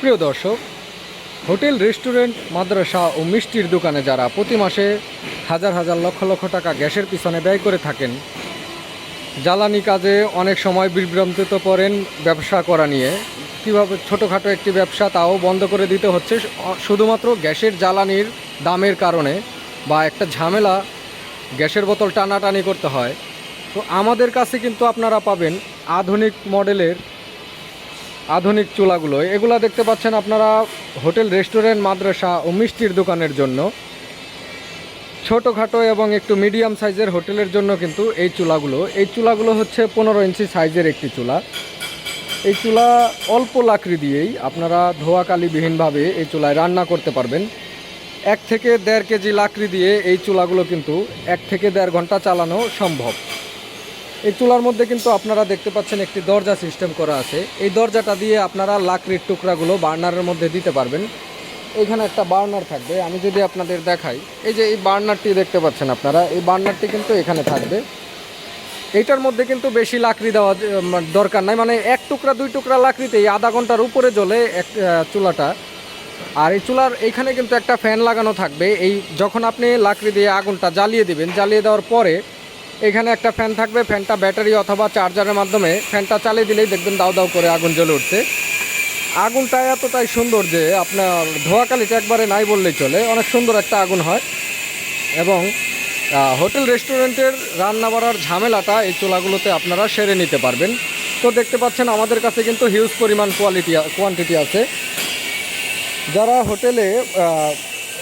প্রিয় দর্শক, hotel, restaurant, মাদ্রাসা ও মিষ্টির দোকানে যারা প্রতি মাসে হাজার হাজার লক্ষ লক্ষ টাকা গ্যাসের পিছনে ব্যয় করে থাকেন, জ্বালানি কাজে অনেক সময় বিভ্রান্তিত পড়েন ব্যবসা করা নিয়ে। কীভাবে ছোটোখাটো একটি ব্যবসা তাও বন্ধ করে দিতে হচ্ছে, শুধুমাত্র গ্যাসের জ্বালানির দামের কারণে বা একটা ঝামেলা গ্যাসের বোতল টানাটানি করতে হয়। তো আমাদের কাছে কিন্তু আপনারা পাবেন আধুনিক মডেলের আধুনিক চুলাগুলো। এগুলা দেখতে পাচ্ছেন আপনারা হোটেল, রেস্টুরেন্ট, মাদ্রাসা ও মিষ্টির দোকানের জন্য। ছোটোখাটো এবং একটু মিডিয়াম সাইজের হোটেলের জন্য কিন্তু এই চুলাগুলো। এই চুলাগুলো হচ্ছে পনেরো ইঞ্চি সাইজের একটি চুলা। এই চুলা অল্প লাকড়ি দিয়েই আপনারা ধোয়াকালিবিহীনভাবে এই চুলায় রান্না করতে পারবেন। এক থেকে দেড় কেজি লাকড়ি দিয়ে এই চুলাগুলো কিন্তু এক থেকে দেড় ঘণ্টা চালানো সম্ভব। এই চুলার মধ্যে কিন্তু আপনারা দেখতে পাচ্ছেন একটি দরজা সিস্টেম করা আছে। এই দরজাটা দিয়ে আপনারা লাকড়ির টুকরাগুলো বার্নারের মধ্যে দিতে পারবেন। এখানে একটা বার্নার থাকবে। আমি যদি আপনাদের দেখাই, এই যে এই বার্নারটি দেখতে পাচ্ছেন আপনারা, এই বার্নারটি কিন্তু এখানে থাকবে। এইটার মধ্যে কিন্তু বেশি লাকড়ি দেওয়া মানে দরকার নাই। মানে এক টুকরা, দুই টুকরা লাকড়িতেই আধা ঘণ্টার উপরে জ্বলে এক চুলাটা। আর এই চুলার এইখানে কিন্তু একটা ফ্যান লাগানো থাকবে। এই যখন আপনি লাকড়ি দিয়ে আগুনটা জ্বালিয়ে দিবেন, জ্বালিয়ে দেওয়ার পরে এখানে একটা ফ্যান থাকবে ফ্যানটা ব্যাটারি অথবা চার্জারের মাধ্যমে। ফ্যানটা চালিয়ে দিলেই দেখবেন দাও দাও করে আগুন জ্বলে উঠছে। আগুনটা এতটাই সুন্দর যে আপনার ধোয়াকালিটা একবারে নাই বললেই চলে। অনেক সুন্দর একটা আগুন হয়। এবং হোটেল রেস্টুরেন্টের রান্না বাড়ার ঝামেলাটা এই চুলাগুলোতে আপনারা সেরে নিতে পারবেন। তো দেখতে পাচ্ছেন আমাদের কাছে কিন্তু হিউজ পরিমাণ কোয়ালিটি কোয়ান্টিটি আছে। যারা হোটেলে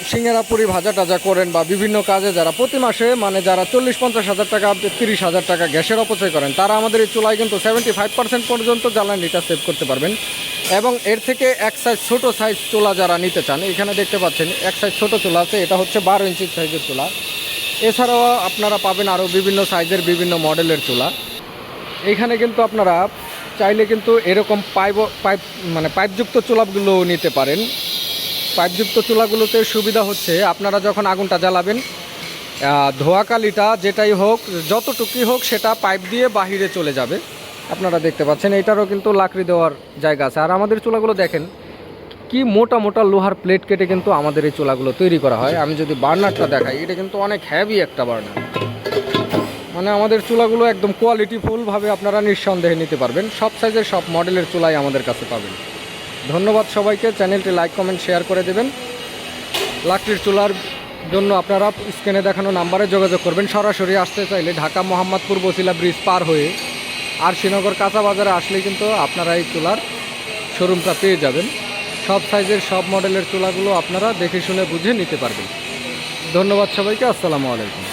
সিঙ্গারা পুরি ভাজা টাজা করেন বা বিভিন্ন কাজে যারা প্রতি মাসে মানে যারা চল্লিশ পঞ্চাশ হাজার টাকা, তিরিশ হাজার টাকা গ্যাসের অপচয় করেন, তারা আমাদের এই চুলায় কিন্তু সেভেন্টি ফাইভ পার্সেন্ট পর্যন্ত জ্বালানিটা সেভ করতে পারবেন। এবং এর থেকে এক সাইজ ছোট সাইজ চুলা যারা নিতে চান, এখানে দেখতে পাচ্ছেন এক সাইজ ছোট চুলা আছে, এটা হচ্ছে বারো ইঞ্চি সাইজের চুলা। এছাড়াও আপনারা পাবেন আরও বিভিন্ন সাইজের বিভিন্ন মডেলের চুলা। এইখানে কিন্তু আপনারা চাইলে কিন্তু এরকম পাইপ পাইপ মানে পাইপযুক্ত চুলাগুলো নিতে পারেন। পাইপযুক্ত চুলাগুলোতে সুবিধা হচ্ছে। আপনারা যখন আগুনটা জ্বালাবেন ধোঁয়াকালিটা যেটাই হোক, যতটুকুই হোক, সেটা পাইপ দিয়ে বাহিরে চলে যাবে। আপনারা দেখতে পাচ্ছেন এটারও কিন্তু লাকড়ি দেওয়ার জায়গা আছে। আর আমাদের চুলাগুলো দেখেন, কি মোটা মোটা লোহার প্লেট কেটে কিন্তু আমাদের এই চুলাগুলো তৈরি করা হয়। আমি যদি বার্নারটা দেখাই, এটা কিন্তু অনেক হ্যাভি একটা বার্নার। মানে আমাদের চুলাগুলো একদম কোয়ালিটিফুলভাবে আপনারা নিঃসন্দেহে নিতে পারবেন। সব সাইজের সব মডেলের চুলাই আমাদের কাছে পাবেন। ধন্যবাদ সবাইকে। চ্যানেলটি লাইক, কমেন্ট, শেয়ার করে দেবেন। লাকড়ির চুলার জন্য আপনারা স্ক্রিনে দেখানো নাম্বারে যোগাযোগ করবেন। সরাসরি আসতে চাইলে ঢাকা মোহাম্মদপুর বসিলা ব্রিজ পার হয়ে আর শ্রীনগর কাঁচা বাজারে আসলেই কিন্তু আপনারা এই চুলার শোরুমটা পেয়ে যাবেন। সব সাইজের, সব মডেলের চুলাগুলো আপনারা দেখে শুনে বুঝে নিতে পারবেন। ধন্যবাদ সবাইকে। আসসালামু আলাইকুম।